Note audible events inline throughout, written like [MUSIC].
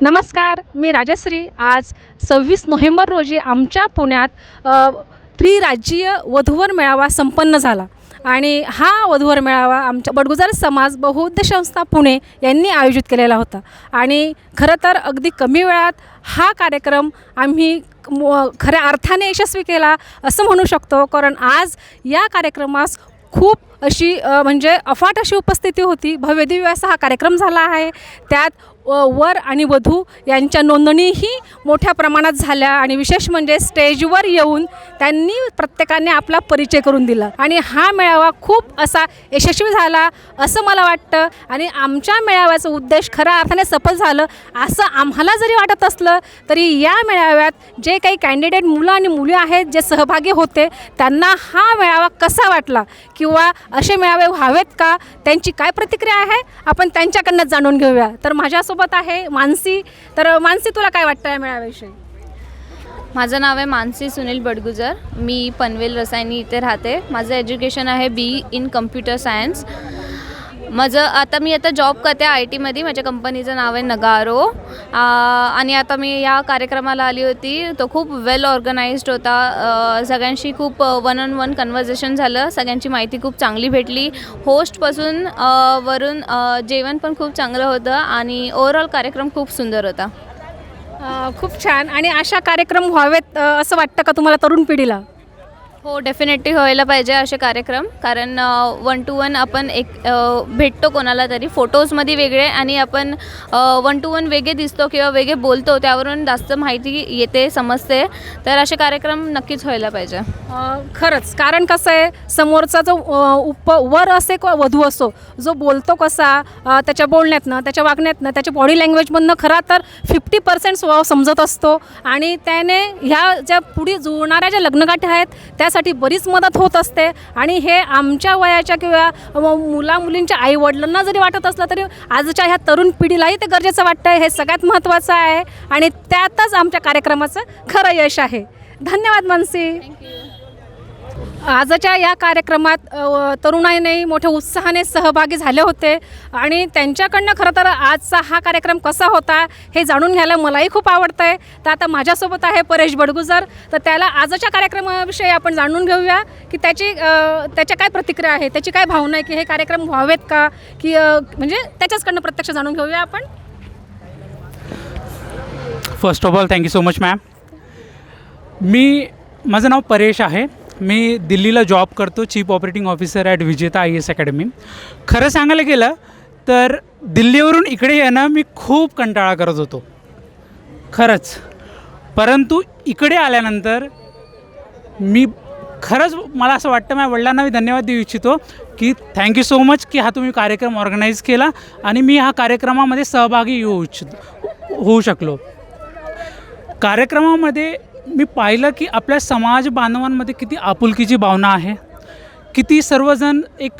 नमस्कार मी राजश्री. आज सव्वीस नोव्हेंबर रोजी आमच्या पुण्यात त्रिराज्यीय वधूवर मेळावा संपन्न झाला. आणि हा वधूवर मेळावा आमच्या बडगुजार समाज बहुउद्देश संस्था पुणे यांनी आयोजित केलेला होता. आणि खरं तर अगदी कमी वेळात हा कार्यक्रम आम्ही म- खऱ्या अर्थाने यशस्वी केला असं म्हणू शकतो. कारण आज या कार्यक्रमास खूप अशी म्हणजे अफाट अशी उपस्थिती होती. भव्यदिव्य असा हा कार्यक्रम झाला आहे. त्यात वर आणि वधू यांच्या नोंदणीही मोठ्या प्रमाणात झाल्या आणि विशेष म्हणजे स्टेजवर येऊन त्यांनी प्रत्येकाने आपला परिचय करून दिला. आणि हा मेळावा खूप असा यशस्वी झाला असं मला वाटतं आणि आमच्या मेळाव्याचं उद्देश खऱ्या अर्थाने सफल झालं असं आम्हाला जरी वाटत असलं तरी या मेळाव्यात जे काही कॅन्डिडेट मुलं आणि मुली आहेत जे सहभागी होते त्यांना हा मेळावा कसा वाटला? किंवा असे मेळावे व्हावेत का? त्यांची काय प्रतिक्रिया आहे? आपण त्यांच्याकडनं जाणून घेऊया. तर माझ्यासोबत आहे मानसी. तर मानसी तुला काय वाटतं या मेळाव्याविषयी? माझं नाव आहे मानसी सुनील बडगुजर. मी पनवेल रसायनी इथे राहते. माझं एज्युकेशन आहे बी इन कम्प्युटर सायन्स. माझं आता मी आता जॉब करते आय टीमध्ये माझ्या कंपनीचं नाव आहे नगारो. आणि आता मी या कार्यक्रमाला आली होती. तो खूप वेल ऑर्गनाइज्ड होता. सगळ्यांशी खूप वन ऑन वन कन्व्हर्जेशन झालं. सगळ्यांची माहिती खूप चांगली भेटली. होस्टपासून वरून जेवण पण खूप चांगलं होतं. आणि ओव्हरऑल कार्यक्रम खूप सुंदर होता. खूप छान. आणि अशा कार्यक्रम व्हावेत असं वाटतं का तुम्हाला तरुण पिढीला? हो डेफिनेटली व्हायला पाहिजे असे कार्यक्रम. कारण वन टू वन आपण एक भेटतो कोणाला तरी. फोटोजमध्ये वेगळे आणि आपण वन टू वन वेगळे दिसतो किंवा वेगळे बोलतो त्यावरून जास्त माहिती येते समजते. तर असे कार्यक्रम नक्कीच व्हायला पाहिजे. खरंच. कारण कसं आहे समोरचा जो उप वर असे किंवा वधू असो जो बोलतो कसा त्याच्या बोलण्यातनं त्याच्या वागण्यातनं त्याच्या बॉडी लँग्वेजमधनं खरा तर फिफ्टी पर्सेंट स्वभाव समजत असतो. आणि त्याने ह्या ज्या पुढे जुळणाऱ्या ज्या लग्नगाठी आहेत त्यासाठी बरीच मदत होत असते. आणि हे आमच्या वयाच्या किंवा मुला मुलींच्या आई वडिलांना जरी वाटत असलं तरी आजच्या ह्या तरुण पिढीलाही ते गरजेचं वाटतं हे सगळ्यात महत्त्वाचं आहे. आणि त्यातच आमच्या कार्यक्रमाचं खरं यश आहे. धन्यवाद मनसी. आजच्या या कार्यक्रमात तरुणाईने मोठ्या उत्साहाने सहभागी झाले होते आणि त्यांच्याकडनं खरं तर आजचा हा कार्यक्रम कसा होता हे जाणून घ्यायला मलाही खूप आवडतं आहे तर आता माझ्यासोबत आहे परेश बडगुजर. तर त्याला आजच्या कार्यक्रमाविषयी आपण जाणून घेऊया की त्याची त्याच्या काय प्रतिक्रिया आहे त्याची काय भावना आहे की हे कार्यक्रम व्हावेत का? की म्हणजे त्याच्याचकडनं प्रत्यक्ष जाणून घेऊया आपण. First of all thank you so much ma'am मी माझं नाव परेश आहे. मी दिल्लीला जॉब करतो chief operating officer at Vijeta I A academy खरं सांगायला गेलं तर दिल्लीवरून इकडे येणं मी खूप कंटाळा करत होतो. खरंच. परंतु इकडे आल्यानंतर मी खरंच मला असं वाटतं माझ्या वडिलांना मी धन्यवाद देऊ इच्छितो की थँक्यू सो मच की हा तुम्ही कार्यक्रम ऑर्गनाईज केला आणि मी ह्या कार्यक्रमामध्ये सहभागी होऊ इच्छितो होऊ शकलो. कार्यक्रमामध्ये मी पाहिलं की आपल्या समाज बांधवांमध्ये किती आपुलकीची भावना आहे. किती सर्वजण एक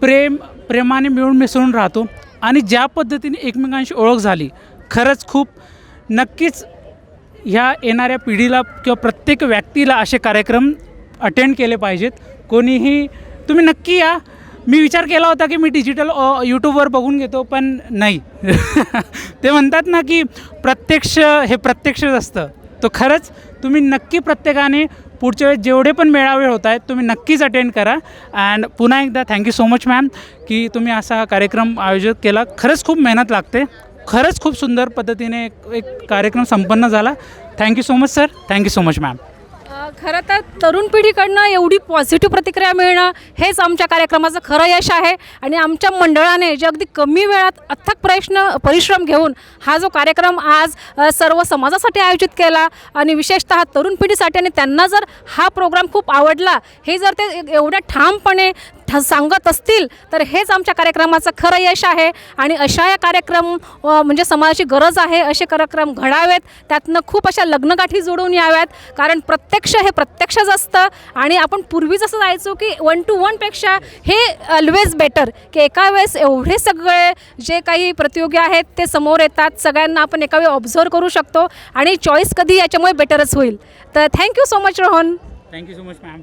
प्रेम प्रेमाने मिळून मिसळून राहतो आणि ज्या पद्धतीने एकमेकांशी ओळख झाली खरंच खूप नक्कीच ह्या येणाऱ्या पिढीला किंवा प्रत्येक व्यक्तीला असे कार्यक्रम अटेंड केले पाहिजेत. कोणीही तुम्ही नक्की या. मी विचार केला होता की मी डिजिटल यूट्यूबवर बघून घेतो पण नाही. [LAUGHS] ते म्हणतात ना की प्रत्यक्ष हे प्रत्यक्षच असतं. तो खरंच तुम्ही नक्की प्रत्येकाने पुढच्या वेळेस जेवढे पण मेळावे होत आहेत तुम्ही नक्कीच अटेंड करा. अँड पुन्हा एकदा थँक्यू सो मच मॅम की तुम्ही असा कार्यक्रम आयोजित केला. खरंच खूप मेहनत लागते. खरंच खूप सुंदर पद्धतीने एक एक कार्यक्रम संपन्न झाला. Thank you so much sir thank you so much ma'am खरं तर तरुण पिढीकडनं एवढी पॉझिटिव्ह प्रतिक्रिया मिळणं हेच आमच्या कार्यक्रमाचं खरं यश आहे. आणि आमच्या मंडळाने जे अगदी कमी वेळात अथक प्रश्न परिश्रम घेऊन हा जो कार्यक्रम आज सर्व समाजासाठी आयोजित केला आणि विशेषतः तरुण पिढीसाठी आणि त्यांना जर हा प्रोग्राम खूप आवडला हे जर ते एवढ्या ठामपणे सांगत असतील तर हेच आमच्या कार्यक्रमाचं खरं यश आहे. आणि अशा या कार्यक्रम म्हणजे समाजाची गरज आहे असे कार्यक्रम घडावेत. त्यातनं खूप अशा लग्नगाठी जोडून याव्यात. कारण प्रत्यक्ष हे प्रत्यक्षच असतं. आणि आपण पूर्वी जसं जायचो की वन टू वनपेक्षा हे ऑलवेज बेटर की एका वेळेस एवढे सगळे जे काही प्रतियोगी आहेत ते समोर येतात. सगळ्यांना आपण एका वेळी ऑब्झर्व करू शकतो. आणि चॉईस कधी याच्यामुळे बेटरच होईल. तर thank you so much Rohan thank you so much ma'am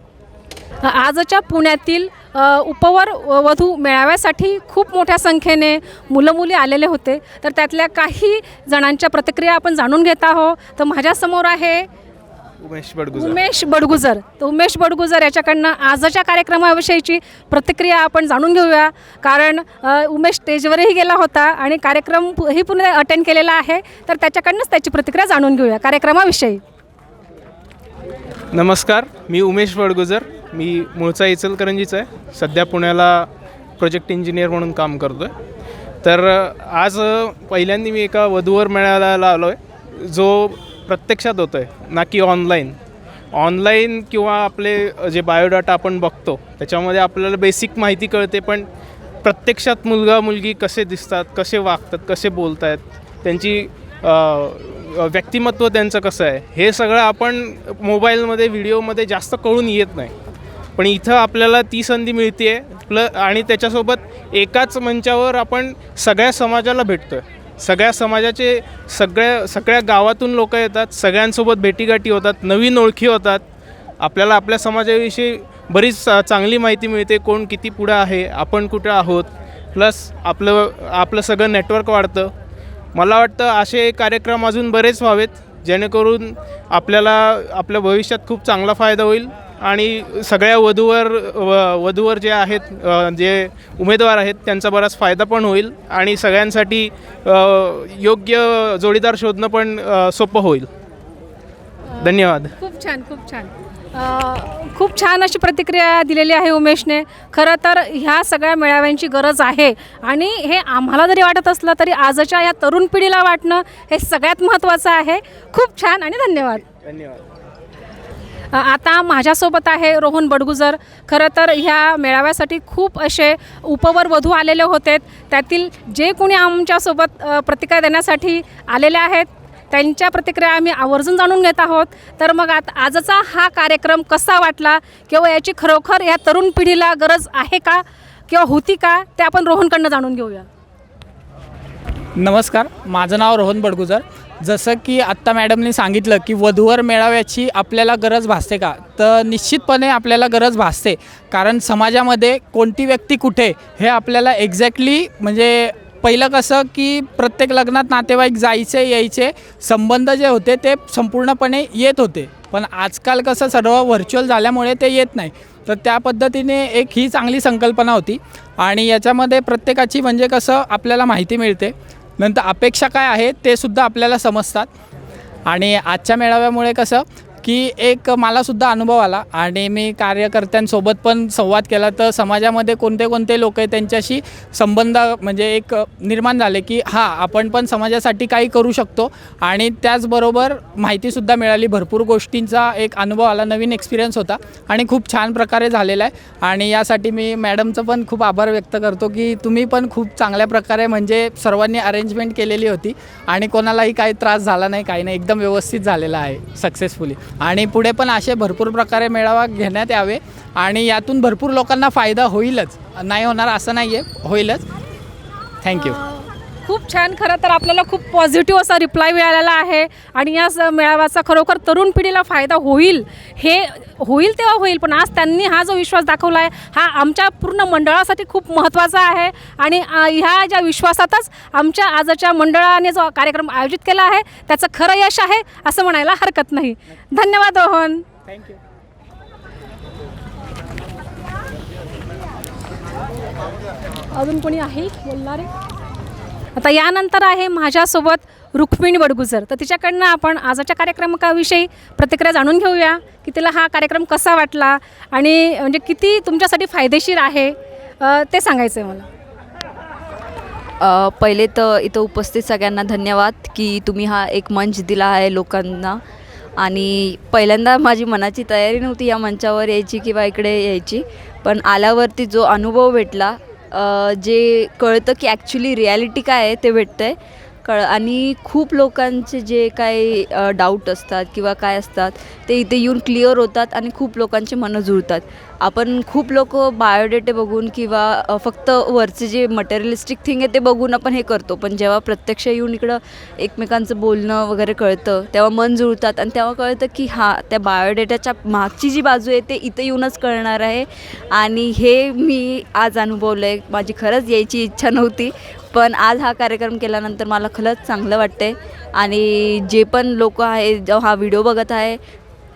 आजच्या पुण्यातील उपवर वधू मेळाव्यासाठी खूप मोठ्या संख्येने मुलं मुली आलेले होते. तर त्यातल्या काही जणांच्या प्रतिक्रिया आपण जाणून घेत आहोत. तर माझ्यासमोर आहे उमेश बडगुजर. उमेश बडगुजर. तर उमेश बडगुजर याच्याकडनं आजच्या कार्यक्रमाविषयीची प्रतिक्रिया आपण जाणून घेऊया. कारण उमेश स्टेजवरही गेला होता आणि कार्यक्रम ही पुन्हा अटेंड केलेला आहे. तर त्याच्याकडनंच त्याची प्रतिक्रिया जाणून घेऊया कार्यक्रमाविषयी. नमस्कार मी उमेश बडगुजर. मी मूळचा इचलकरंजीचा आहे. सध्या पुण्याला प्रोजेक्ट इंजिनियर म्हणून काम करतो आहे तर आज पहिल्यांदा मी एका वधूवर मेळाव्याला आलो आहे जो प्रत्यक्षात होतो आहे ना की ऑनलाईन ऑनलाईन किंवा आपले जे बायोडाटा आपण बघतो त्याच्यामध्ये आपल्याला बेसिक माहिती कळते पण प्रत्यक्षात मुलगा मुलगी कसे दिसतात कसे वागतात कसे बोलत आहेत त्यांची व्यक्तिमत्व त्यांचं कसं आहे हे सगळं आपण मोबाईलमध्ये व्हिडिओमध्ये जास्त कळून येत नाही. पण इथं आपल्याला ती संधी मिळते प्ल आणि त्याच्यासोबत एकाच मंचावर आपण सगळ्या समाजाला भेटतो आहे सगळ्या समाजाचे सगळ्या सगळ्या गावातून लोक येतात सगळ्यांसोबत भेटीगाठी होतात नवीन ओळखी होतात. आपल्याला आपल्या समाजाविषयी बरीच चांगली माहिती मिळते कोण किती पुढं आहे आपण कुठं आहोत. प्लस आपलं आपलं सगळं नेटवर्क वाढतं. मला वाटतं असे कार्यक्रम अजून बरेच व्हावेत जेणेकरून आपल्याला आपल्या भविष्यात खूप चांगला फायदा होईल. आणि सगळ्या वधूवर व वधूवर जे आहेत जे उमेदवार आहेत त्यांचा बराच फायदा पण होईल आणि सगळ्यांसाठी योग्य जोडीदार शोधणं पण सोपं होईल. धन्यवाद. खूप छान खूप छान. खूप छान अशी प्रतिक्रिया दिलेली आहे उमेशने. खरं तर ह्या सगळ्या मेळाव्यांची गरज आहे आणि हे आम्हाला जरी वाटत असलं तरी आजच्या या तरुण पिढीला वाटणं हे सगळ्यात महत्त्वाचं आहे. खूप छान आणि धन्यवाद. धन्यवाद. आता माझ्यासोबत आहे रोहन बडगुजर. खरं तर ह्या मेळाव्यासाठी खूप असे उपवर वधू आलेले होते त्यातील जे कोणी आमच्यासोबत प्रतिक्रिया देण्यासाठी आलेले आहेत त्यांच्या प्रतिक्रिया आम्ही आवर्जून जाणून घेत आहोत. तर मग आता आजचा हा कार्यक्रम कसा वाटला? किंवा याची खरोखर या तरुण पिढीला गरज आहे का? किंवा होती का? ते आपण रोहनकडनं जाणून घेऊया. नमस्कार माझं नाव रोहन बडगुजर. जसं की आत्ता मॅडमने सांगितलं की वधूवर मेळाव्याची आपल्याला गरज भासते का? तर निश्चितपणे आपल्याला गरज भासते. कारण समाजामध्ये कोणती व्यक्ती कुठे हे आपल्याला एक्झॅक्टली म्हणजे पहिलं कसं की प्रत्येक लग्नात नातेवाईक जायचे यायचे संबंध जे होते ते संपूर्णपणे येत होते. पण आजकाल कसं सर्व व्हर्च्युअल झाल्यामुळे ते येत नाही. तर त्या पद्धतीने एक ही चांगली संकल्पना होती. आणि याच्यामध्ये प्रत्येकाची म्हणजे कसं आपल्याला माहिती मिळते. नंतर अपेक्षा काय आहे ते सुद्धा आपल्याला समजतात. आणि आजच्या मेळाव्यामुळे कसं की एक मलासुद्धा अनुभव आला आणि मी कार्यकर्त्यांसोबत पण संवाद केला. तर समाजामध्ये कोणते कोणते लोक आहे त्यांच्याशी संबंध म्हणजे एक निर्माण झाले की हां आपण पण समाजासाठी काही करू शकतो. आणि त्याचबरोबर माहितीसुद्धा मिळाली. भरपूर गोष्टींचा एक अनुभव आला नवीन एक्सपिरियन्स होता आणि खूप छान प्रकारे झालेला आहे. आणि यासाठी मी मॅडमचं पण खूप आभार व्यक्त करतो की तुम्ही पण खूप चांगल्या प्रकारे म्हणजे सर्वांनी अरेंजमेंट केलेली होती आणि कोणालाही काही त्रास झाला नाही काही नाही. एकदम व्यवस्थित झालेला आहे सक्सेसफुली आणि पुढे पण असे भरपूर प्रकारे मेळावा घेण्यात यावे. आणि यातून भरपूर लोकांना फायदा होईलच. नाही होणार असं नाही आहे होईलच थँक्यू खूप छान. खरं तर आपल्याला खूप पॉझिटिव्ह असा रिप्लाय मिळालेला आहे. आणि या स- मेळाव्याचा खरोखर तरुण पिढीला फायदा होईल. हे होईल तेव्हा होईल पण आज त्यांनी हा जो विश्वास दाखवला आहे हा आमच्या पूर्ण मंडळासाठी खूप महत्त्वाचा आहे. आणि ह्या ज्या विश्वासातच आमच्या आजच्या मंडळाने जो कार्यक्रम आयोजित केला आहे त्याचं खरं यश आहे असं म्हणायला हरकत नाही. धन्यवाद रोहन. थँक्यू अजून कोणी आहे? बोलणारे? आता यानंतर आहे माझ्यासोबत रुक्मिणी बडगुजर तर तिच्याकडनं आपण आजच्या कार्यक्रमाविषयी प्रतिक्रिया जाणून घेऊया की तिला हा कार्यक्रम कसा वाटला आणि म्हणजे किती तुमच्यासाठी फायदेशीर आहे ते सांगायचं आहे मला पहिले तर इथं उपस्थित सगळ्यांना धन्यवाद की तुम्ही हा एक मंच दिला आहे लोकांना. आणि पहिल्यांदा माझी मनाची तयारी नव्हती या मंचावर यायची किंवा इकडे यायची पण आल्यावरती जो अनुभव भेटला जे कळतं की ॲक्च्युली रिॲलिटी काय आहे ते भेटतं आहे कळ आणि खूप लोकांचे जे काही डाऊट असतात किंवा काय असतात ते इथे येऊन क्लिअर होतात आणि खूप लोकांचे मनं जुळतात. आपण खूप लोक बायोडेटे बघून किंवा फक्त वरचे जे मटेरियलिस्टिक थिंग आहे ते बघून आपण हे करतो. पण जेव्हा प्रत्यक्ष येऊन इकडं एकमेकांचं बोलणं वगैरे कळतं तेव्हा मन जुळतात आणि तेव्हा कळतं की हां त्या बायोडेटाच्या मागची जी बाजू आहे ते इथं येऊनच कळणार आहे. आणि हे मी आज अनुभवलं आहे माझी खरंच यायची इच्छा नव्हती. पण आज हा कार्यक्रम केल्यानंतर मला खरंच चांगलं वाटते आणि जे पण लोक आहे हा व्हिडिओ बघत आहे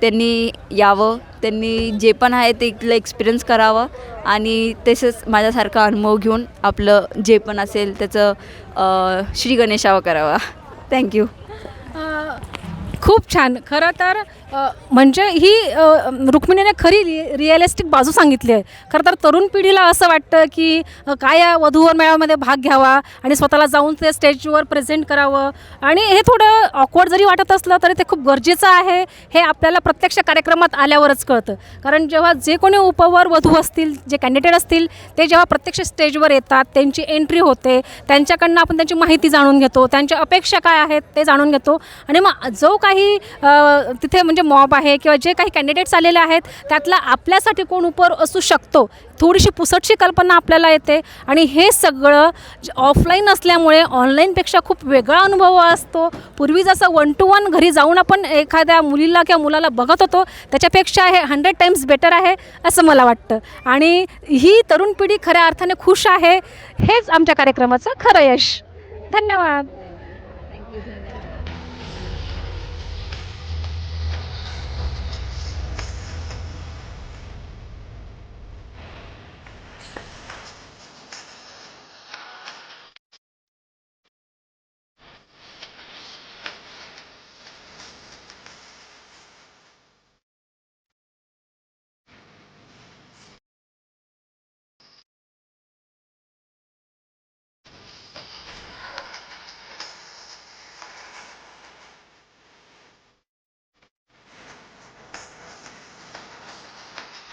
त्यांनी यावं. त्यांनी जे पण आहे ते इथलं एक्सपिरियन्स करावं. आणि तसंच माझ्यासारखा अनुभव घेऊन आपलं जे पण असेल त्याचं श्री गणेशावा करावा. थँक्यू खूप छान. खरं तर म्हणजे ही रुक्मिणीने खरी रि रिअलिस्टिक बाजू सांगितली आहे. खरं तर तरुण पिढीला असं वाटतं की काय या वधूवर मेळाव्यामध्ये भाग घ्यावा आणि स्वतःला जाऊन ते स्टेजवर प्रेझेंट करावं. आणि हे थोडं ऑकवर्ड जरी वाटत असलं तरी ते खूप गरजेचं आहे. हे आपल्याला प्रत्यक्ष कार्यक्रमात आल्यावरच कळतं. कारण जेव्हा जे कोणी उपवर वधू असतील जे कॅन्डिडेट असतील ते जेव्हा प्रत्यक्ष स्टेजवर येतात त्यांची एंट्री होते त्यांच्याकडनं आपण त्यांची माहिती जाणून घेतो त्यांच्या अपेक्षा काय आहेत ते जाणून घेतो. आणि मग जो काय काही तिथे म्हणजे मॉब आहे किंवा जे काही कॅन्डिडेट्स आलेले आहेत त्यातला आपल्यासाठी कोण उपर असू शकतो? थोडीशी पुसटशी कल्पना आपल्याला येते. आणि हे सगळं ऑफलाईन असल्यामुळे ऑनलाईनपेक्षा खूप वेगळा अनुभव असतो. पूर्वी जसं वन टू वन घरी जाऊन आपण एखाद्या मुलीला किंवा मुलाला बघत होतो त्याच्यापेक्षा हे हंड्रेड टाईम्स बेटर आहे असं मला वाटतं. आणि ही तरुण पिढी खऱ्या अर्थाने खुश आहे हेच आमच्या कार्यक्रमाचं खरं यश. धन्यवाद.